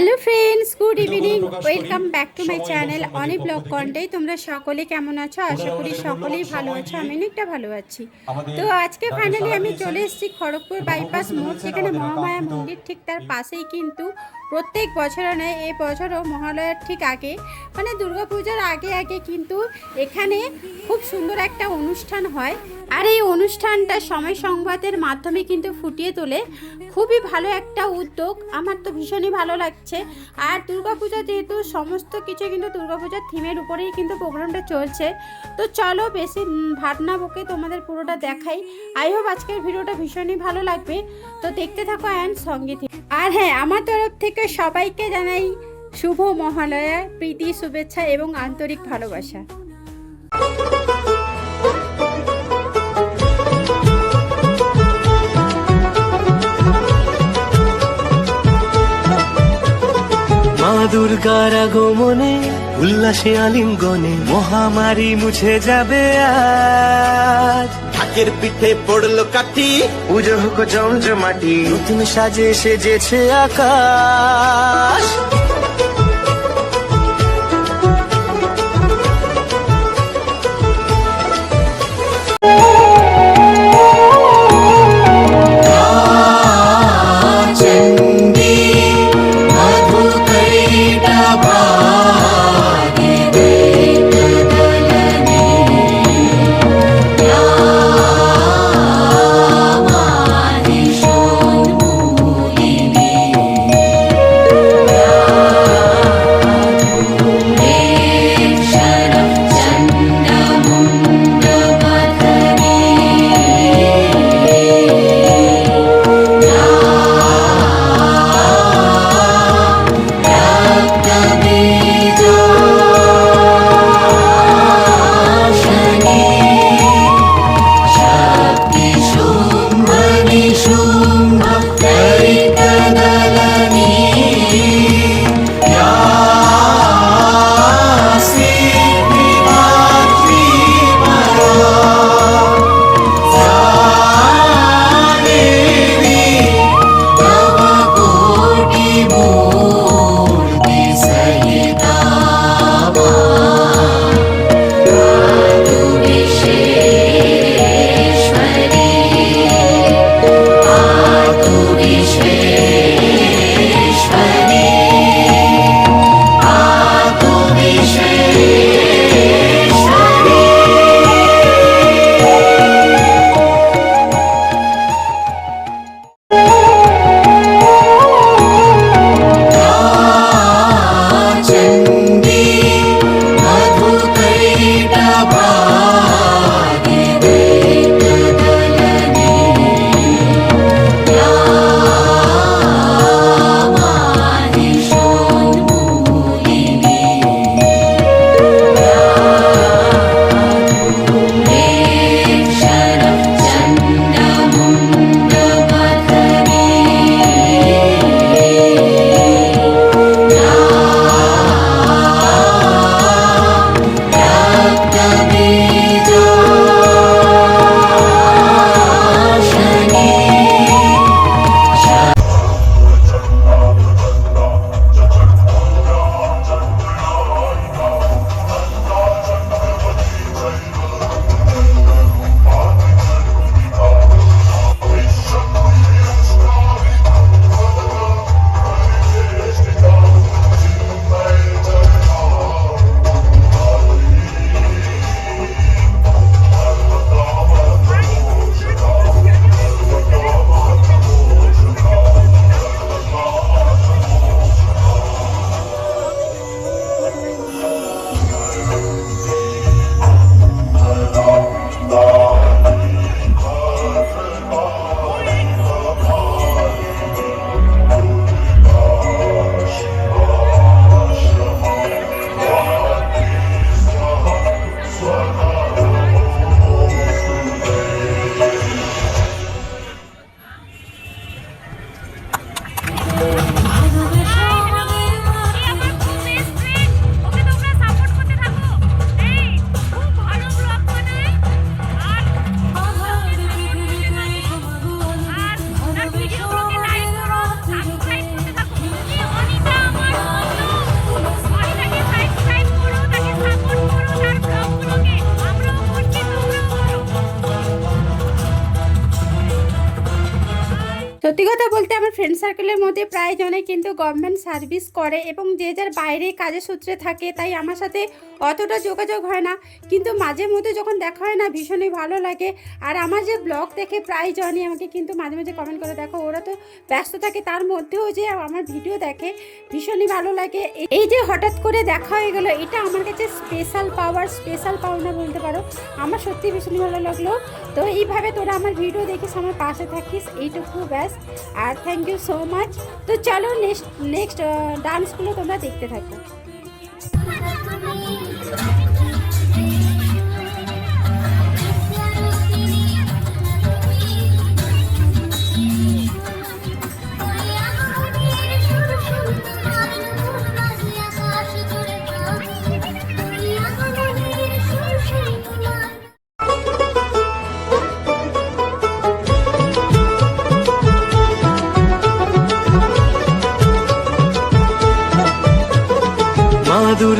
Hello friends good evening welcome back to my channel অনেক blog কন্টেই তোমরা সকলে কেমন আছো? আশা করি সকলেই ভালো আছো। আমি অনেকটা ভালো আছি। তো আজকে ফাইনালি আমি চলে এসেছি খড়গপুর বাইপাস মোড় যেখানে মহামায়া মন্দির ঠিক তার পাশেই কিন্তু প্রত্যেক বছরে নয় এই বছরও মহালয়ার ঠিক আগে মানে দুর্গাপূজার আগে আগে কিন্তু এখানে খুব সুন্দর একটা অনুষ্ঠান হয়। আর এই অনুষ্ঠানটা সময় সংবাদের মাধ্যমে কিন্তু ফুটিয়ে তোলে। খুবই ভালো একটা উদ্যোগ আমার তো ভীষণই ভালো লাগছে। আর দুর্গাপূজা যেহেতু সমস্ত কিছু কিন্তু দুর্গাপূজার থিমের উপরেই কিন্তু প্রোগ্রামটা চলছে। তো চলো বেশি উম, ভাট না বকে তোমাদের পুরোটা দেখাই। আই হোপ আজকের ভিডিওটা ভীষণই ভালো লাগবে। তো দেখতে থাকো অ্যান্ড সঙ্গে। আর হ্যাঁ আমার তরফ থেকে সবাইকে জানাই শুভ মহালয়া প্রীতি, শুভেচ্ছা এবং আন্তরিক ভালোবাসা দুর্গার আগমনে, উল্লাসে আলিঙ্গনে মহামারী মুছে যাবে আজ ঢাকের পিঠে পড়ল কাঠি। পুজো হোক জমজমাটি। নতুন সাজে সেজেছে আকাশ। সত্যি কথা বলতে আমার ফ্রেন্ড সার্কেলের মধ্যে প্রায় জনে কিন্তু গভর্নমেন্ট সার্ভিস করে এবং যে যার বাইরে কাজের সূত্রে থাকে, তাই আমার সাথে অতটা যোগাযোগ হয় না। কিন্তু মাঝে মধ্যে যখন দেখা হয় না, ভীষণই ভালো লাগে। আর আমার যে ব্লগ দেখে প্রায় জনই আমাকে কিন্তু মাঝে মাঝে কমেন্ট করে, দেখো, ওরা তো ব্যস্ত থাকে। তার মধ্যেও যে আমার ভিডিও দেখে ভীষণই ভালো লাগে। এই যে হঠাৎ করে দেখা হয়ে গেলো, এটা আমার কাছে স্পেশাল পাওয়ার স্পেশাল পাওনা বলতে পারো। আমার সত্যি ভীষণই ভালো লাগল। তো এইভাবে তোরা আমার ভিডিও দেখিস, আমার পাশে থাকিস। এইটুকু ব্যাস। আর থ্যাংক ইউ সো মাচ তো চলো নেক্সট নেক্সট ডান্সগুলো তোমরা দেখতে থাকো।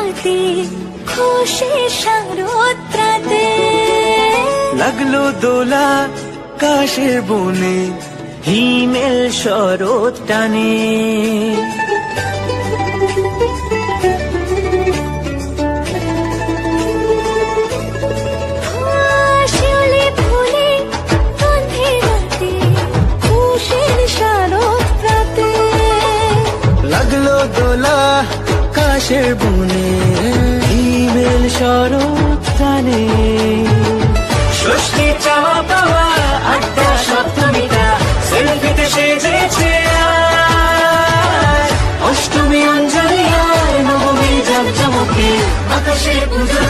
গন্ধে খুশি শারদ্রাতে লাগল দোলা কাশের বনে হিমেল শরৎ টানে। কাশের বনে ইমেল শরৎ জানে ষষ্ঠী চাওয়া পাওয়া আড্ডা সপ্তমীটা সেলফিতে সেজেছে। অষ্টমী অঞ্জলি নবমী জমজমকে আকাশে পুজোর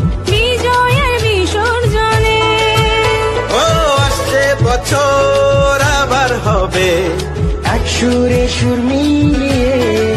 বছর আবার হবে। এক সুরে সুর মিলিয়ে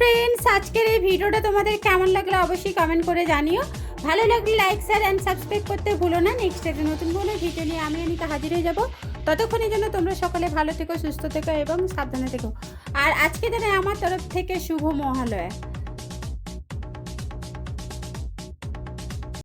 ফ্রেন্ডস আজকের এই ভিডিওটা তোমাদের কেমন লাগল অবশ্যই কমেন্ট করে জানিও। ভালো লাগলে লাইক শেয়ার অ্যান্ড সাবস্ক্রাইব করতে ভুলো না। নেক্সট একটা নতুন কোনো ভিডিও নিয়ে আমি অনিতা হাজির হয়ে যাব। ততক্ষণের জন্য তোমরা সকলে ভালো থেকো, সুস্থ থেকো এবং সাবধানে থেকো। আর আজকে দিনে আমার তরফ থেকে শুভ মহালয়া।